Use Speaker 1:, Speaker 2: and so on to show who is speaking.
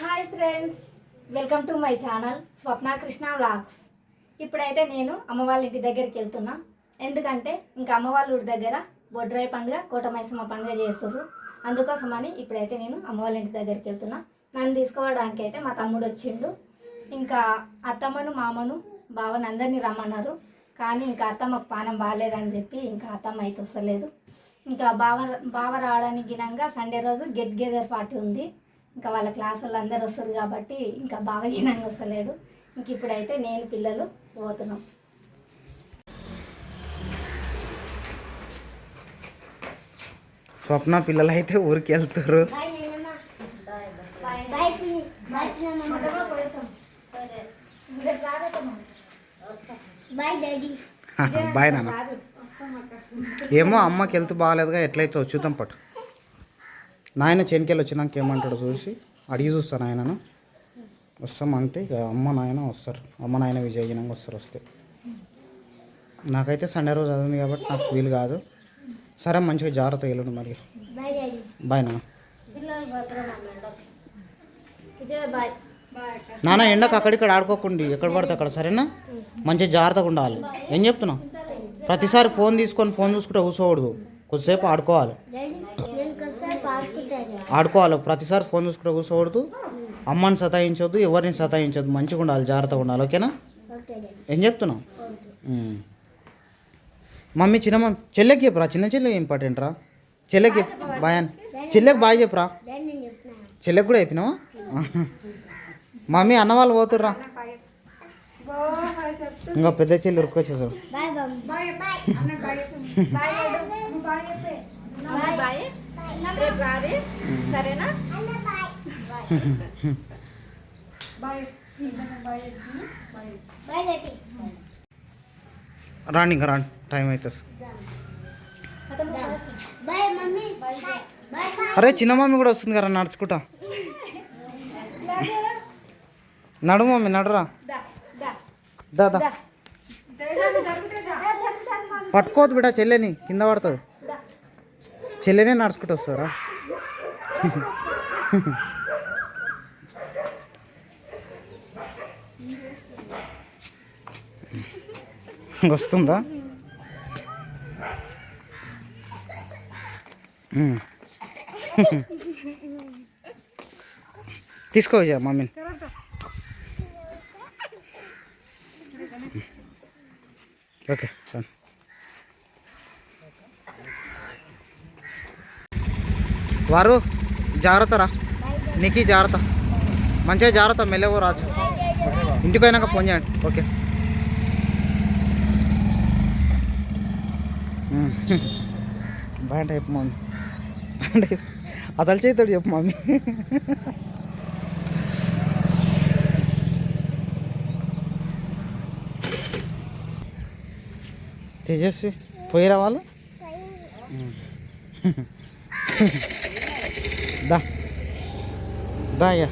Speaker 1: Hi friends welcome to my channel Swapna Krishna vlogs ఇప్పుడైతే నేను అమ్మ వాళ్ళ ఇంటి దగ్గరికి వెళ్తున్నా. ఎందుకంటే ఇంకా అమ్మ వాళ్ళ ఊరి దగ్గర బొడ్రాయి పండుగ కోటమైసమ్మ పండుగ చేస్తారు అందుకోసమని ఇప్పుడైతే నేను అమ్మ వాళ్ళ ఇంటి దగ్గరికి వెళ్తున్నా. నన్ను తీసుకోవడానికి అయితే మా తమ్ముడు వచ్చిండు. ఇంకా అత్తమ్మను మామను బావని అందరినీ రమ్మన్నారు. కానీ ఇంకా అత్తమ్మకు పానం బాగాలేదని చెప్పి ఇంకా అత్తమ్మ అయితే వస్తలేదు. ఇంకా బావ బావ రావడానికి గినంగా సండే రోజు గెట్ గెదర్ పార్టీ ఉంది. ఇంకా వాళ్ళ క్లాస్ వాళ్ళు అందరు వస్తారు కాబట్టి ఇంకా బావ గినంగా వస్తలేడు. ఇంక ఇప్పుడైతే నేను పిల్లలు పోతున్నాం.
Speaker 2: స్వప్న పిల్లలు అయితే ఊరికి వెళ్తారు.
Speaker 3: బాయ్
Speaker 2: నాన్న. ఏమో అమ్మకి హెల్త్ బాగాలేదుగా ఎట్లయితే వచ్చుతాం పట్టు. నాయన చెనికెళ్ళి వచ్చినాక ఏమంటాడో చూసి అడిగి చూస్తాను ఆయనను. వస్తామంటే ఇక అమ్మ నాయన వస్తారు. అమ్మ నాయన విజయగినంగా వస్తారు వస్తే. నాకైతే సండే రోజు చదివింది కాబట్టి నాకు వీలు కాదు. సరే మంచిగా జాగ్రత్త వెళ్ళండి మరి.
Speaker 3: బాయ్
Speaker 2: నాన్న. నాన్న ఎండకు అక్కడిక్కడ ఆడుకోకండి. ఎక్కడ పడితే అక్కడ సరేనా? మంచిగా జాగ్రత్తగా ఉండాలి. ఏం చెప్తున్నావు? ప్రతిసారి ఫోన్ తీసుకొని ఫోన్ చూసుకుంటే కూర్చోకూడదు. కొద్దిసేపు ఆడుకోవాలి. ఆడుకోవాలి. ప్రతిసారి ఫోన్ చూసుకుంటే కూర్చోకూడదు. అమ్మని సతాయించొద్దు ఎవరిని సతాయించొద్దు. మంచిగా ఉండాలి జాగ్రత్తగా ఉండాలి. ఓకేనా? ఏం చెప్తున్నావు. మమ్మీ చిన్న మమ్మీ చెల్లెకి చెప్పురా? చిన్న చెల్లెకి ఇంపార్టెంట్ రా చెల్లెకి బాయ్ అని చెల్లెకి బాయ్ చెప్పురా? చెల్లెకి కూడా చెప్పినావా? మమ్మీ అన్న వాళ్ళు పోతుర్రా. ఇంకా పెద్ద చెల్లి ఉరుకొచ్చేసారు
Speaker 1: రేపు రారి సరేనా?
Speaker 2: రాండి ఇంకా రాండి టైం అవుతుంది అరే చిన్న మమ్మీ కూడా వస్తుంది కదా నడుచుకుంటా. నడు మమ్మీ నడురా.
Speaker 1: దా దా
Speaker 2: దా దా. పట్టుకోవద్దు బిడ్డ చెల్లెని. కింద పడుతుంది. చెల్లెనే నడుచుకుంటూ వస్తారా? వస్తుందా? ఉమ్. తీసుకో విజయ మమ్మీని. ఓకే వారు జాగ్రత్త రా నీకు జాగ్రత్త. మంచిగా జాగ్రత్త మెల్లవో రాజు. ఇంటికి పోయినాక ఫోన్ చేయండి. ఓకే. అంటే చెప్పు మమ్మీ బాయ్ అంటే చెప్పు. అతలు చేతాడు చెప్పు మమ్మీ తేజస్వి పోయిరా వాళ్ళు? దా దా అయ్యా